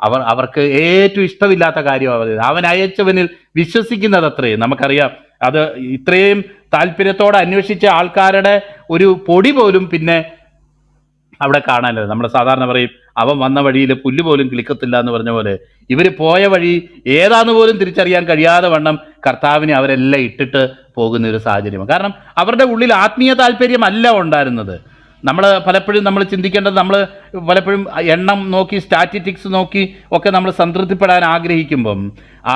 അവർ അവർക്ക് ഏറ്റവും ഇഷ്ടമില്ലാത്ത കാര്യമാണ് അവൻ അയച്ചവനിൽ വിശ്വസിക്കുന്നത് അത്രയും നമുക്കറിയാം അത് ഇത്രയും താല്പര്യത്തോടെ അന്വേഷിച്ച ആൾക്കാരുടെ ഒരു പൊടി പോലും പിന്നെ അവിടെ കാണാനില്ല? നമ്മൾ സാധാരണ പറയും അവൻ വന്ന വഴിയിൽ പുല്ല് പോലും കിളിക്കത്തില്ല എന്ന് പറഞ്ഞ പോലെ. ഇവർ പോയ വഴി ഏതാന്ന് പോലും തിരിച്ചറിയാൻ കഴിയാതെ വണ്ണം കർത്താവിനെ അവരെല്ലാം ഇട്ടിട്ട് പോകുന്ന ഒരു സാഹചര്യമാണ്. കാരണം അവരുടെ ഉള്ളിൽ ആത്മീയ താല്പര്യമല്ല ഉണ്ടായിരുന്നത്. നമ്മൾ പലപ്പോഴും നമ്മൾ ചിന്തിക്കേണ്ടത് നമ്മൾ പലപ്പോഴും എണ്ണം നോക്കി സ്റ്റാറ്റിറ്റിക്സ് നോക്കി ഒക്കെ നമ്മൾ സംതൃപ്തിപ്പെടാൻ ആഗ്രഹിക്കുമ്പം ആ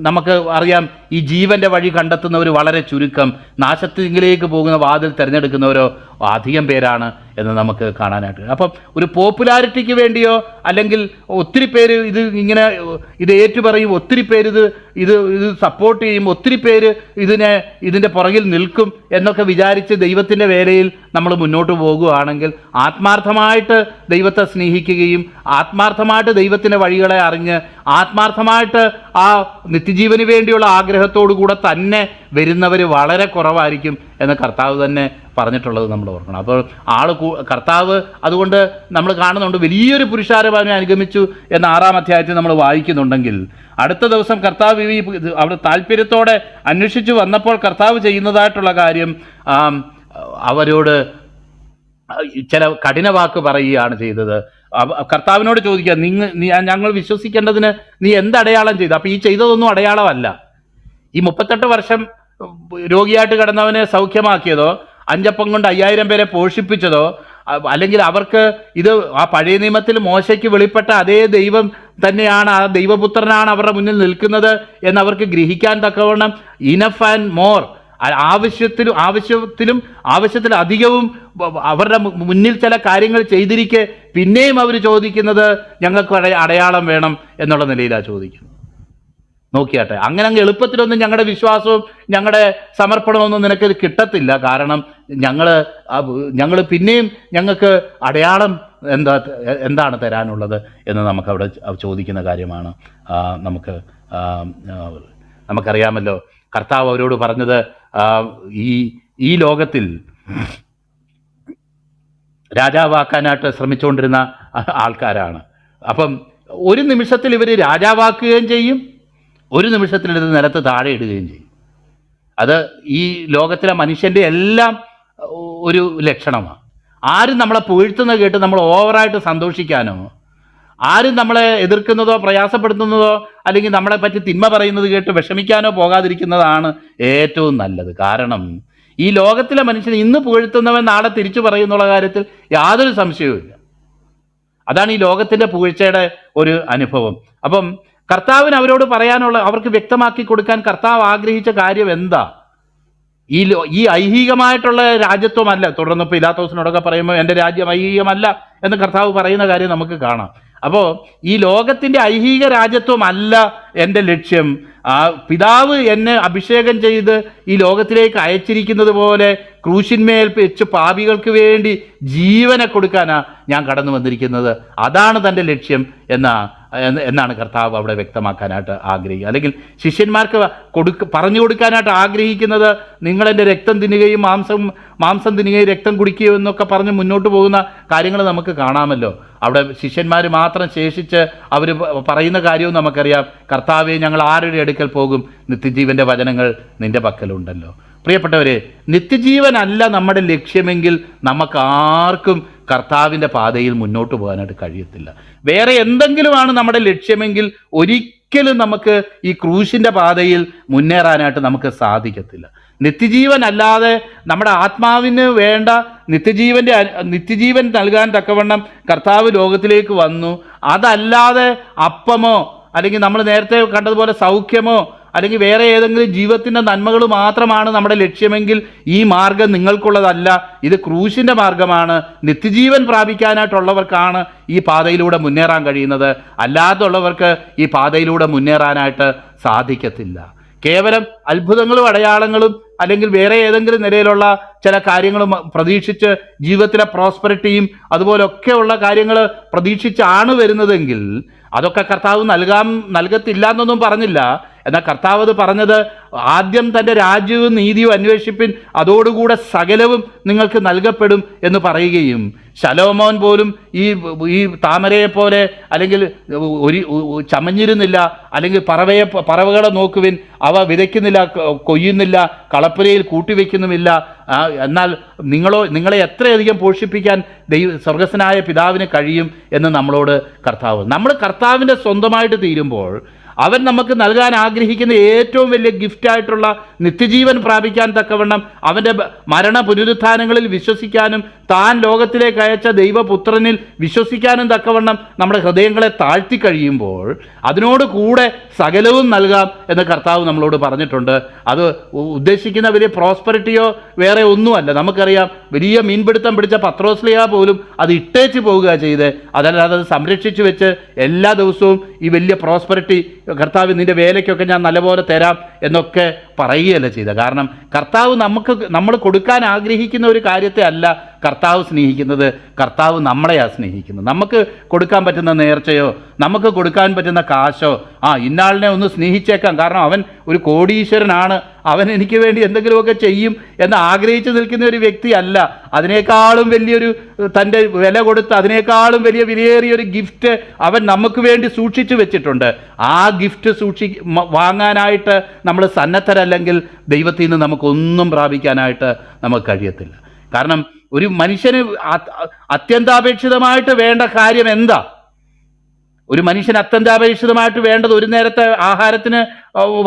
നമുക്ക് അറിയാം ഈ ജീവന്റെ വഴി കണ്ടെത്തുന്നവർ വളരെ ചുരുക്കം നാശത്തിലേക്ക് പോകുന്ന വാതിൽ തിരഞ്ഞെടുക്കുന്നവരോ അധികം പേരാണ് എന്ന് നമുക്ക് കാണാനായിട്ട്. അപ്പം ഒരു പോപ്പുലാരിറ്റിക്ക് വേണ്ടിയോ അല്ലെങ്കിൽ ഒത്തിരി പേര് ഇത് ഇങ്ങനെ ഇത് ഏറ്റുപറയും ഒത്തിരി പേര് ഇത് ഇത് ഇത് സപ്പോർട്ട് ചെയ്യും ഒത്തിരി പേര് ഇതിനെ ഇതിന്റെ പുറകിൽ നിൽക്കും എന്നൊക്കെ വിചാരിച്ച് ദൈവത്തിന്റെ വേലയിൽ നമ്മൾ മുന്നോട്ട് പോകുകയാണെങ്കിൽ ആത്മാർത്ഥമായിട്ട് ദൈവത്തെ സ്നേഹിക്കുകയും ആത്മാർത്ഥമായിട്ട് ദൈവത്തിന്റെ വഴികളെ അറിഞ്ഞ് ആത്മാർത്ഥമായിട്ട് ആ നിത്യജീവന് വേണ്ടിയുള്ള ആഗ്രഹത്തോടു കൂടെ തന്നെ വരുന്നവർ വളരെ കുറവായിരിക്കും എന്ന് കർത്താവ് തന്നെ പറഞ്ഞിട്ടുള്ളത് നമ്മൾ ഓർക്കണം. അപ്പോൾ ആൾ കർത്താവ് അതുകൊണ്ട് നമ്മൾ കാണുന്നുണ്ട് വലിയൊരു പുരുഷാരം അവനെ അനുഗമിച്ചു എന്ന ആറാം അധ്യായത്തിൽ നമ്മൾ വായിക്കുന്നുണ്ടെങ്കിൽ അടുത്ത ദിവസം കർത്താവ് ഈ അവിടെ താല്പര്യത്തോടെ അന്വേഷിച്ചു വന്നപ്പോൾ കർത്താവ് ചെയ്യുന്നതായിട്ടുള്ള കാര്യം അവരോട് ചില കഠിന വാക്ക് പറയുകയാണ് ചെയ്തത്. കർത്താവിനോട് ചോദിക്കുക നിങ്ങൾ ഞങ്ങൾ വിശ്വസിക്കേണ്ടതിന് നീ എന്ത് അടയാളം ചെയ്തു? അപ്പൊ ഈ ചെയ്തതൊന്നും അടയാളമല്ല. ഈ മുപ്പത്തെട്ട് വർഷം രോഗിയായിട്ട് കിടന്നവനെ സൗഖ്യമാക്കിയതോ അഞ്ചപ്പം കൊണ്ട് അയ്യായിരം പേരെ പോഷിപ്പിച്ചതോ അല്ലെങ്കിൽ അവർക്ക് ഇത് ആ പഴയ നിയമത്തിൽ മോശയ്ക്ക് വെളിപ്പെട്ട അതേ ദൈവം തന്നെയാണ് ആ ദൈവപുത്രനാണ് അവരുടെ മുന്നിൽ നിൽക്കുന്നത് എന്ന് അവർക്ക് ഗ്രഹിക്കാൻ തക്കവണ്ണം ഇനഫ് ആൻഡ് മോർ ആവശ്യത്തിലും ആവശ്യത്തിലും ആവശ്യത്തിലധികവും അവരുടെ മുന്നിൽ ചില കാര്യങ്ങൾ ചെയ്തിരിക്കെ പിന്നെയും അവർ ചോദിക്കുന്നത് ഞങ്ങൾക്ക് അടയാളം വേണം എന്നുള്ള നിലയിലാണ് ചോദിക്കുന്നത്. നോക്കിയാട്ടെ അങ്ങനെ അങ്ങ് എളുപ്പത്തിലൊന്നും ഞങ്ങളുടെ വിശ്വാസവും ഞങ്ങളുടെ സമർപ്പണമൊന്നും നിനക്ക് കിട്ടത്തില്ല. കാരണം ഞങ്ങൾ ഞങ്ങൾ പിന്നെയും ഞങ്ങൾക്ക് അടയാളം എന്താ എന്താണ് തരാനുള്ളത് എന്ന് നമുക്ക് അവിടെ ചോദിക്കുന്ന കാര്യമാണ് നമുക്ക് നമുക്കറിയാമല്ലോ. കർത്താവ് അവരോട് പറഞ്ഞത് ഈ ഈ ലോകത്തിൽ രാജാവാക്കാനായിട്ട് ശ്രമിച്ചുകൊണ്ടിരുന്ന ആൾക്കാരാണ്. അപ്പം ഒരു നിമിഷത്തിൽ ഇവർ രാജാവാക്കുകയും ചെയ്യും ഒരു നിമിഷത്തിൽ ഇത് നിലത്ത് താഴെ ഇടുകയും ചെയ്യും. അത് ഈ ലോകത്തിലെ മനുഷ്യന്റെ എല്ലാം ഒരു ലക്ഷണമാണ്. ആരും നമ്മളെ പുകഴ്ത്തുന്നത് കേട്ട് നമ്മൾ ഓവറായിട്ട് സന്തോഷിക്കാനോ ആരും നമ്മളെ എതിർക്കുന്നതോ പ്രയാസപ്പെടുത്തുന്നതോ അല്ലെങ്കിൽ നമ്മളെ പറ്റി തിന്മ പറയുന്നത് കേട്ട് വിഷമിക്കാനോ പോകാതിരിക്കുന്നതാണ് ഏറ്റവും നല്ലത്. കാരണം ഈ ലോകത്തിലെ മനുഷ്യൻ ഇന്ന് പുകഴ്ത്തുന്നവൻ നാളെ തിരിച്ചു പറയുന്നുള്ള കാര്യത്തിൽ യാതൊരു സംശയവുമില്ല അതാണ് ഈ ലോകത്തിന്റെ പുകഴ്ചയുടെ ഒരു അനുഭവം. അപ്പം കർത്താവിന് അവരോട് പറയാനുള്ള അവർക്ക് വ്യക്തമാക്കി കൊടുക്കാൻ കർത്താവ് ആഗ്രഹിച്ച കാര്യം എന്താ? ഈ ഈ ഐഹികമായിട്ടുള്ള രാജ്യത്വമല്ല. തുടർന്ന് പിലാത്തോസിനോടൊക്കെ പറയുമ്പോൾ എന്റെ രാജ്യം ഐഹികമല്ല എന്ന് കർത്താവ് പറയുന്ന കാര്യം നമുക്ക് കാണാം. അപ്പോൾ ഈ ലോകത്തിന്റെ ഐഹിക രാജ്യത്വമല്ല എന്റെ ലക്ഷ്യം. ആ പിതാവ് എന്നെ അഭിഷേകം ചെയ്ത് ഈ ലോകത്തിലേക്ക് അയച്ചിരിക്കുന്നത് പോലെ ക്രൂശിന്മേൽ വെച്ച് പാപികൾക്ക് വേണ്ടി ജീവനെ കൊടുക്കാനാണ് ഞാൻ കടന്നു വന്നിരിക്കുന്നത്. അതാണ് തന്റെ ലക്ഷ്യം എന്നാ എന്ന് എന്നാണ് കർത്താവ് അവിടെ വ്യക്തമാക്കാനായിട്ട് ആഗ്രഹിക്കുക. അല്ലെങ്കിൽ ശിഷ്യന്മാർക്ക് കൊടുക്ക പറഞ്ഞു കൊടുക്കാനായിട്ട് ആഗ്രഹിക്കുന്നത് നിങ്ങളെന്റെ രക്തം തിന്നുകയും മാംസം മാംസം തിന്നുകയും രക്തം കുടിക്കുകയും എന്നൊക്കെ പറഞ്ഞ് മുന്നോട്ട് പോകുന്ന കാര്യങ്ങൾ നമുക്ക് കാണാമല്ലോ. അവിടെ ശിഷ്യന്മാർ മാത്രം ശേഷിച്ച് അവർ പറയുന്ന കാര്യവും നമുക്കറിയാം. കർത്താവെ ഞങ്ങൾ ആരുടെ അടുക്കൽ പോകും? നിത്യജീവന്റെ വചനങ്ങൾ നിന്റെ പക്കലുണ്ടല്ലോ. പ്രിയപ്പെട്ടവരെ നിത്യജീവനല്ല നമ്മുടെ ലക്ഷ്യമെങ്കിൽ നമുക്ക് ആർക്കും കർത്താവിന്റെ പാതയിൽ മുന്നോട്ട് പോകാനായിട്ട് കഴിയത്തില്ല. വേറെ എന്തെങ്കിലുമാണ് നമ്മുടെ ലക്ഷ്യമെങ്കിൽ ഒരിക്കലും നമുക്ക് ഈ ക്രൂശിന്റെ പാതയിൽ മുന്നേറാനായിട്ട് നമുക്ക് സാധിക്കത്തില്ല. നിത്യജീവൻ അല്ലാതെ നമ്മുടെ ആത്മാവിന് വേണ്ട നിത്യജീവന്റെ നിത്യജീവൻ നൽകാൻ തക്കവണ്ണം കർത്താവ് ലോകത്തിലേക്ക് വന്നു. അതല്ലാതെ അപ്പമോ അല്ലെങ്കിൽ നമ്മൾ നേരത്തെ കണ്ടതുപോലെ സൗഖ്യമോ അല്ലെങ്കിൽ വേറെ ഏതെങ്കിലും ജീവിതത്തിന്റെ നന്മകൾ മാത്രമാണ് നമ്മുടെ ലക്ഷ്യമെങ്കിൽ ഈ മാർഗം നിങ്ങൾക്കുള്ളതല്ല. ഇത് ക്രൂശിന്റെ മാർഗമാണ്. നിത്യജീവൻ പ്രാപിക്കാനായിട്ടുള്ളവർക്കാണ് ഈ പാതയിലൂടെ മുന്നേറാൻ കഴിയുന്നത്. അല്ലാത്തുള്ളവർക്ക് ഈ പാതയിലൂടെ മുന്നേറാനായിട്ട് സാധിക്കത്തില്ല. കേവലം അത്ഭുതങ്ങളും അടയാളങ്ങളും അല്ലെങ്കിൽ വേറെ ഏതെങ്കിലും നിലയിലുള്ള ചില കാര്യങ്ങളും പ്രതീക്ഷിച്ച് ജീവിതത്തിലെ പ്രോസ്പെറിറ്റിയും അതുപോലൊക്കെയുള്ള കാര്യങ്ങൾ പ്രതീക്ഷിച്ചാണ് വരുന്നതെങ്കിൽ അതൊക്കെ കർത്താവ് നൽകാം നൽകത്തില്ല എന്നൊന്നും പറഞ്ഞില്ല. എന്നാൽ കർത്താവ് അത് പറഞ്ഞത് ആദ്യം തന്റെ രാജ്യവും നീതിയും അന്വേഷിപ്പിൻ അതോടുകൂടെ സകലവും നിങ്ങൾക്ക് നൽകപ്പെടും എന്ന് പറയുകയും. ശലോമോൻ പോലും ഈ ഈ താമരയെ പോലെ അല്ലെങ്കിൽ ഒരു ചമഞ്ഞിരുന്നില്ല അല്ലെങ്കിൽ പറവയെ പറവകളെ നോക്കുവിൻ അവ വിതയ്ക്കുന്നില്ല കൊയ്യുന്നില്ല കളപ്പുരയിൽ കൂട്ടിവെക്കുന്നുമില്ല. എന്നാൽ നിങ്ങളോ നിങ്ങളെ എത്രയധികം പോഷിപ്പിക്കാൻ ദൈവ സ്വർഗസ്നായ പിതാവിന് കഴിയും എന്ന് നമ്മളോട് കർത്താവ്. നമ്മൾ കർത്താവിന്റെ സ്വന്തമായിട്ട് തീരുമ്പോൾ അവൻ നമുക്ക് നൽകാൻ ആഗ്രഹിക്കുന്ന ഏറ്റവും വലിയ ഗിഫ്റ്റായിട്ടുള്ള നിത്യജീവൻ പ്രാപിക്കാൻ തക്കവണ്ണം അവന്റെ മരണ പുനരുത്ഥാനങ്ങളിൽ വിശ്വസിക്കാനും താൻ ലോകത്തിലേക്ക് അയച്ച ദൈവപുത്രനിൽ വിശ്വസിക്കാനും തക്കവണ്ണം നമ്മുടെ ഹൃദയങ്ങളെ താഴ്ത്തി കഴിയുമ്പോൾ അതിനോട് കൂടെ സകലവും നൽകാം എന്ന് കർത്താവ് നമ്മളോട് പറഞ്ഞിട്ടുണ്ട്. അത് ഉദ്ദേശിക്കുന്ന വലിയ പ്രോസ്പെറിറ്റിയോ വേറെ ഒന്നുമല്ല. നമുക്കറിയാം വലിയ മീൻപിടുത്തം പിടിച്ച പത്രോസ്ലിയ പോലും അത് ഇട്ടേച്ച് പോവുക ചെയ്ത്. അതല്ലാതെ അത് സംരക്ഷിച്ചു വെച്ച് എല്ലാ ദിവസവും ഈ വലിയ പ്രോസ്പെറിറ്റി കർത്താവ് നിന്റെ വേലയ്ക്കൊക്കെ ഞാൻ നല്ലപോലെ തരാം എന്നൊക്കെ പറയുകയല്ല ചെയ്തത്. കാരണം കർത്താവ് നമുക്ക് നമ്മൾ കൊടുക്കാൻ ആഗ്രഹിക്കുന്ന ഒരു കാര്യത്തെ അല്ല കർത്താവ് സ്നേഹിക്കുന്നത്. കർത്താവ് നമ്മളെയാണ് സ്നേഹിക്കുന്നത്. നമുക്ക് കൊടുക്കാൻ പറ്റുന്ന നേർച്ചയോ നമുക്ക് കൊടുക്കാൻ പറ്റുന്ന കാശോ ആ ഇന്നാളിനെ ഒന്ന് സ്നേഹിച്ചേക്കാം. കാരണം അവൻ ഒരു കോടീശ്വരനാണ്. അവൻ എനിക്ക് വേണ്ടി എന്തെങ്കിലുമൊക്കെ ചെയ്യും എന്ന് ആഗ്രഹിച്ചു നിൽക്കുന്ന ഒരു വ്യക്തിയല്ല അതിനേക്കാളും വലിയൊരു തന്റെ വില കൊടുത്ത് അതിനേക്കാളും വലിയ വിലയേറിയ ഒരു ഗിഫ്റ്റ് അവൻ നമുക്ക് വേണ്ടി സൂക്ഷിച്ചു വെച്ചിട്ടുണ്ട്. ആ ഗിഫ്റ്റ് സൂക്ഷി വാങ്ങാനായിട്ട് നമ്മൾ സന്നദ്ധരല്ലെങ്കിൽ ദൈവത്തിൽ നിന്ന് നമുക്കൊന്നും പ്രാപിക്കാനായിട്ട് നമുക്ക് കഴിയത്തില്ല. കാരണം ഒരു മനുഷ്യന് അത്യന്താപേക്ഷിതമായിട്ട് വേണ്ട കാര്യം എന്താ? ഒരു മനുഷ്യൻ അത്യന്താപേക്ഷിതമായിട്ട് വേണ്ടത് ഒരു നേരത്തെ ആഹാരത്തിന്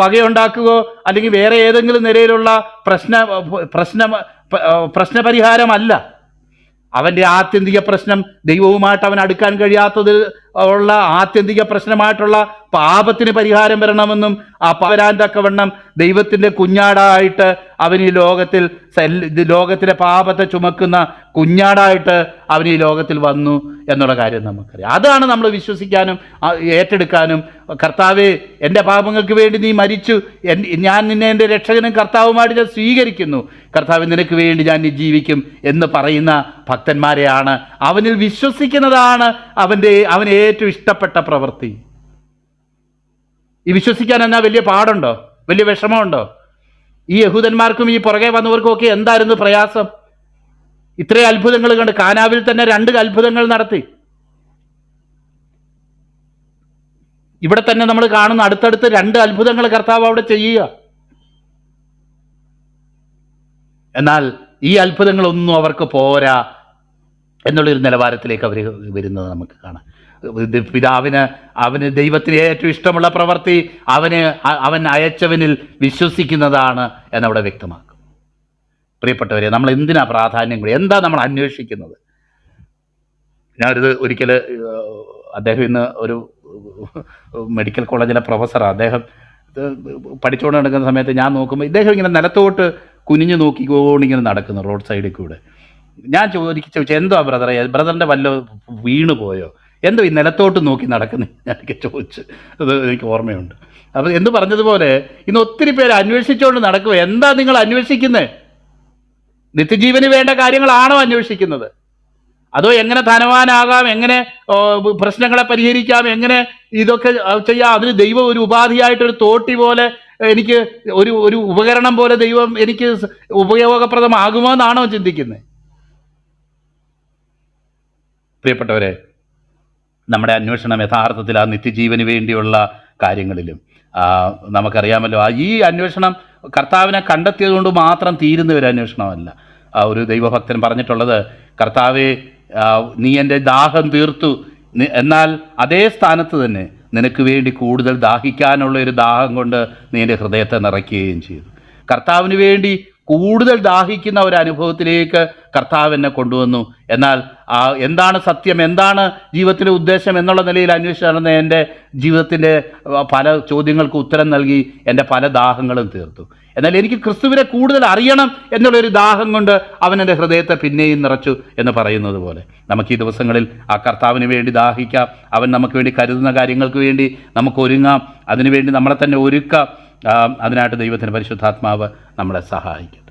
വകയുണ്ടാക്കുകയോ അല്ലെങ്കിൽ വേറെ ഏതെങ്കിലും നിലയിലുള്ള പ്രശ്ന പ്രശ്ന പ്രശ്നപരിഹാരമല്ല. അവന്റെ ആത്യന്തിക പ്രശ്നം ദൈവവുമായിട്ട് അവൻ അടുക്കാൻ കഴിയാത്തതിൽ ഉള്ള ആത്യന്തിക പ്രശ്നമായിട്ടുള്ള പാപത്തിന് പരിഹാരം വരണമെന്നും ആ പവരാൻ തക്കവണ്ണം ദൈവത്തിന്റെ കുഞ്ഞാടായിട്ട് അവൻ ഈ ലോകത്തിൽ ലോകത്തിലെ പാപത്തെ ചുമക്കുന്ന കുഞ്ഞാടായിട്ട് അവൻ ഈ ലോകത്തിൽ വന്നു എന്നുള്ള കാര്യം നമുക്കറിയാം. അതാണ് നമ്മൾ വിശ്വസിക്കാനും ഏറ്റെടുക്കാനും. കർത്താവേ എന്റെ പാപങ്ങൾക്ക് വേണ്ടി നീ മരിച്ചു. ഞാൻ നിന്നെ എന്റെ രക്ഷകനും കർത്താവുമായിട്ട് ഞാൻ സ്വീകരിക്കുന്നു. കർത്താവ് നിനക്ക് വേണ്ടി ഞാൻ ജീവിക്കും എന്ന് പറയുന്ന ഭക്തന്മാരെയാണ്. അവനിൽ വിശ്വസിക്കുന്നതാണ് അവന്റെ അവന് ഏറ്റവും ഇഷ്ടപ്പെട്ട പ്രവൃത്തി. ഈ വിശ്വസിക്കാൻ എന്നാ വലിയ പാടുണ്ടോ? വലിയ വിഷമമുണ്ടോ? ഈ യഹൂദന്മാർക്കും ഈ പുറകെ വന്നവർക്കും ഒക്കെ എന്തായിരുന്നു പ്രയാസം? ഇത്രയും അത്ഭുതങ്ങൾ കണ്ട് കാനാവിൽ തന്നെ രണ്ട് അത്ഭുതങ്ങൾ നടത്തി. ഇവിടെ തന്നെ നമ്മൾ കാണുന്ന അടുത്തടുത്ത് രണ്ട് അത്ഭുതങ്ങൾ കർത്താവ് അവിടെ ചെയ്യുക. എന്നാൽ ഈ അത്ഭുതങ്ങളൊന്നും അവർക്ക് പോരാ എന്നുള്ളൊരു നിലവാരത്തിലേക്ക് അവർ വരുന്നത് നമുക്ക് കാണാം. പിതാവിന് അവന് ദൈവത്തിന് ഏറ്റവും ഇഷ്ടമുള്ള പ്രവൃത്തി അവന് അവൻ അയച്ചവനിൽ വിശ്വസിക്കുന്നതാണ് എന്നവിടെ വ്യക്തമാക്കും പ്രിയപ്പെട്ടവരെ നമ്മൾ എന്തിനാ പ്രാധാന്യം കൂടി എന്താ നമ്മൾ അന്വേഷിക്കുന്നത്? ഞാനൊരു ഒരിക്കൽ അദ്ദേഹം ഇന്ന് ഒരു മെഡിക്കൽ കോളേജിലെ പ്രൊഫസറാണ് അദ്ദേഹം പഠിച്ചുകൊണ്ട് നടക്കുന്ന സമയത്ത് ഞാൻ നോക്കുമ്പോൾ ഇദ്ദേഹം ഇങ്ങനെ നിലത്തോട്ട് കുനിഞ്ഞു നോക്കിക്കോണ്ടിങ്ങനെ നടക്കുന്നു റോഡ് സൈഡിൽ കൂടെ. ഞാൻ ചോദിച്ചു ചോദിച്ചു എന്തോ ബ്രദറെ ബ്രദറിന്റെ വല്ല വീണ് പോയോ എന്തോ ഈ നിലത്തോട്ട് നോക്കി നടക്കുന്നു? ഞാനൊക്കെ ചോദിച്ചു. അത് എനിക്ക് ഓർമ്മയുണ്ട്. അപ്പോൾ എന്ന് പറഞ്ഞതുപോലെ ഇന്ന് ഒത്തിരി പേര് അന്വേഷിച്ചുകൊണ്ട് നടക്കുക എന്താ നിങ്ങൾ അന്വേഷിക്കുന്നത് നിത്യജീവന് വേണ്ട കാര്യങ്ങളാണോ അന്വേഷിക്കുന്നത്? അതോ എങ്ങനെ ധനവാനാകാം? എങ്ങനെ പ്രശ്നങ്ങളെ പരിഹരിക്കാം? എങ്ങനെ ഇതൊക്കെ ചെയ്യാം? അതിന് ദൈവം ഒരു ഉപാധിയായിട്ടൊരു തോട്ടി പോലെ എനിക്ക് ഒരു ഒരു ഉപകരണം പോലെ ദൈവം എനിക്ക് ഉപയോഗപ്രദമാകുമോ എന്നാണോ ചിന്തിക്കുന്നത് പ്രിയപ്പെട്ടവരെ നമ്മുടെ അന്വേഷണം യഥാർത്ഥത്തിൽ ആ നിത്യജീവന് വേണ്ടിയുള്ള കാര്യങ്ങളിലും. നമുക്കറിയാമല്ലോ ആ ഈ അന്വേഷണം കർത്താവിനെ കണ്ടെത്തിയത് കൊണ്ട് മാത്രം തീരുന്ന ഒരു അന്വേഷണമല്ല. ആ ഒരു ദൈവഭക്തൻ പറഞ്ഞിട്ടുള്ളത് കർത്താവെ നീ എന്റെ ദാഹം തീർത്തു. എന്നാൽ അതേ സ്ഥാനത്ത് തന്നെ നിനക്ക് വേണ്ടി കൂടുതൽ ദാഹിക്കാനുള്ള ഒരു ദാഹം കൊണ്ട് നീ എന്റെ ഹൃദയത്തെ നിറയ്ക്കുകയും ചെയ്തു. കർത്താവിന് വേണ്ടി കൂടുതൽ ദാഹിക്കുന്ന ഒരു അനുഭവത്തിലേക്ക് കർത്താവ് എന്നെ കൊണ്ടുവന്നു. എന്നാൽ ആ എന്താണ് സത്യം? എന്താണ് ജീവിതത്തിലെ ഉദ്ദേശം എന്നുള്ള നിലയിൽ അന്വേഷിച്ച് നടന്ന എന്റെ ജീവിതത്തിന്റെ പല ചോദ്യങ്ങൾക്ക് ഉത്തരം നൽകി എന്റെ പല ദാഹങ്ങളും തീർത്തു. എന്നാൽ എനിക്ക് ക്രിസ്തുവിനെ കൂടുതൽ അറിയണം എന്നുള്ളൊരു ദാഹം കൊണ്ട് അവൻ എന്റെ ഹൃദയത്തെ പിന്നെയും നിറച്ചു എന്ന് പറയുന്നത് പോലെ. നമുക്ക് ഈ ദിവസങ്ങളിൽ ആ കർത്താവിന് വേണ്ടി ദാഹിക്കാം. അവൻ നമുക്ക് വേണ്ടി കരുതുന്ന കാര്യങ്ങൾക്ക് വേണ്ടി നമുക്ക് ഒരുങ്ങാം. അതിനുവേണ്ടി നമ്മളെ തന്നെ ഒരുക്കാം. അതിനായിട്ട് ദൈവത്തിന്റെ പരിശുദ്ധാത്മാവ് നമ്മളെ സഹായിക്കും.